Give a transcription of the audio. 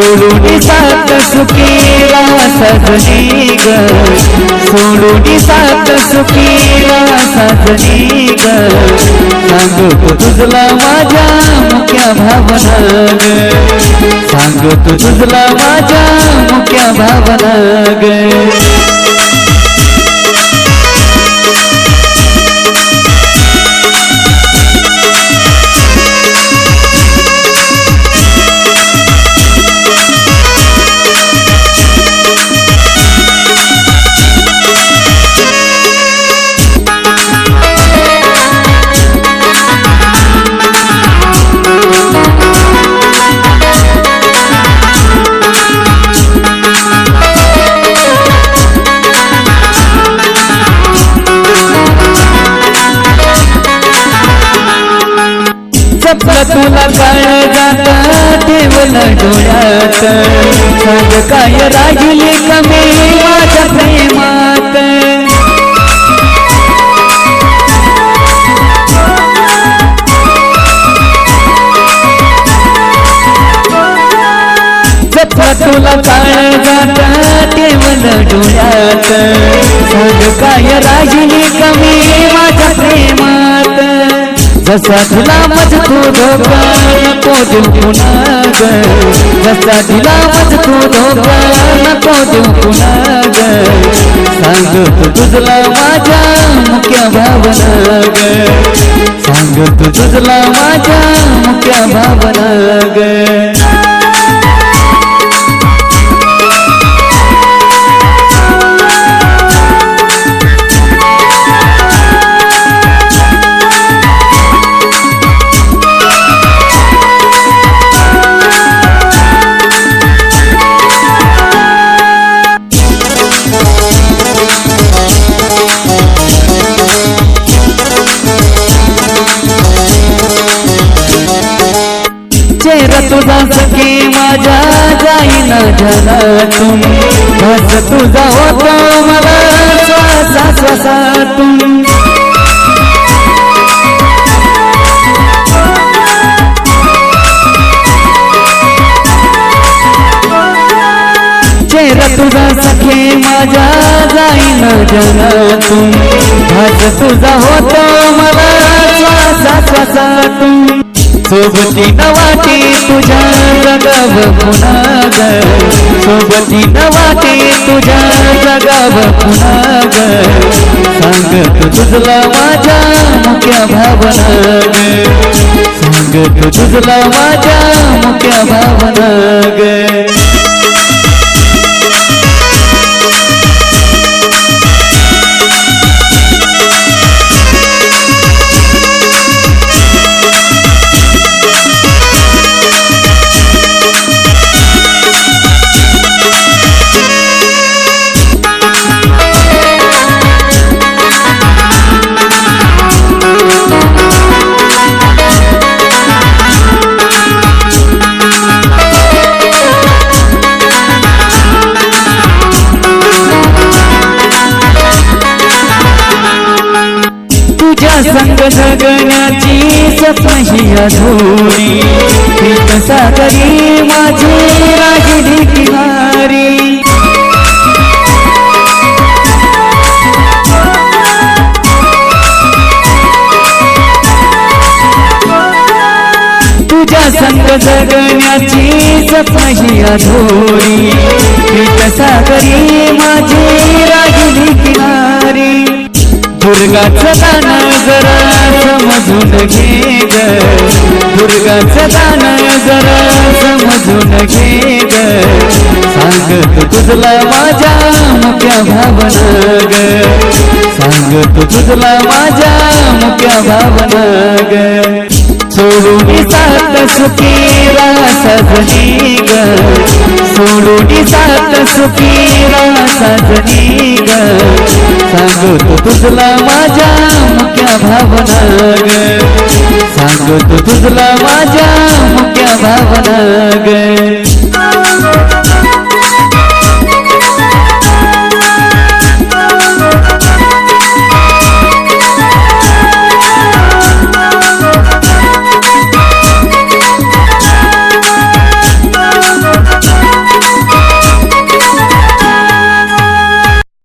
सोडून सात सुखीला सजनी ग सोडून सात सुखीला सजनी ग सांगतो तुझला माझ्या मुख्या भावना ग सांगतो तुझला माझ्या मुख्या भावना ग तुला काळ जात ठेवलं डोळ्यात. सांग काय राहिली कमी माझ्या प्रेमात. तुला काळ जात ठेवलं डोळ्यात. काय राहिली कमी माझ्या प्रेमात. जसा दिला मज तू धोका नको देऊ पुन्हा जसा दिला मज तू धोका नको देऊ पुन्हा ग सांगतो तुझला माझ्या मुख्य भावना गए सांगतो तुझला माझ्या मुख्य भावना गए जाईना जनातून. बस तुझा होता मला श्वासा श्वासातून. चेहरा तुझा सखे माझ्या जाईना जनातून. बस तुझा होता मला श्वासा श्वासातून. सोबती नवाटी तुझ्या जगाव पुन्हा ग सोबती नवाटी तुझ्या जगाव पुन्हा ग सांगत तुझला माझ्या मुख्या भावना ग सांगत तुझला माझ्या मुख्या भावना संग जगण्याची सपही अधुरी. प्रीत सागरी माझी राहिली किनारी तुझ्या संग जगण्याची सपही अधुरी. प्रीत सागरी माझी राहिली किनारी दुर्गाचं दान जरा समजून घे ग दुर्गाचं दान जरा समजून घे ग सांगत तुझला माझ्या मुख्या भावना ग सांगत तुझला माझ्या मुख्या भावना ग सोडून सात सुखीरा सजनी ग. सोडून सात सुखीरा सजनी ग. सांगतो तुझला माझ्या मुख्या भावना ग सांगतो तुझला माझ्या मुख्या भावना ग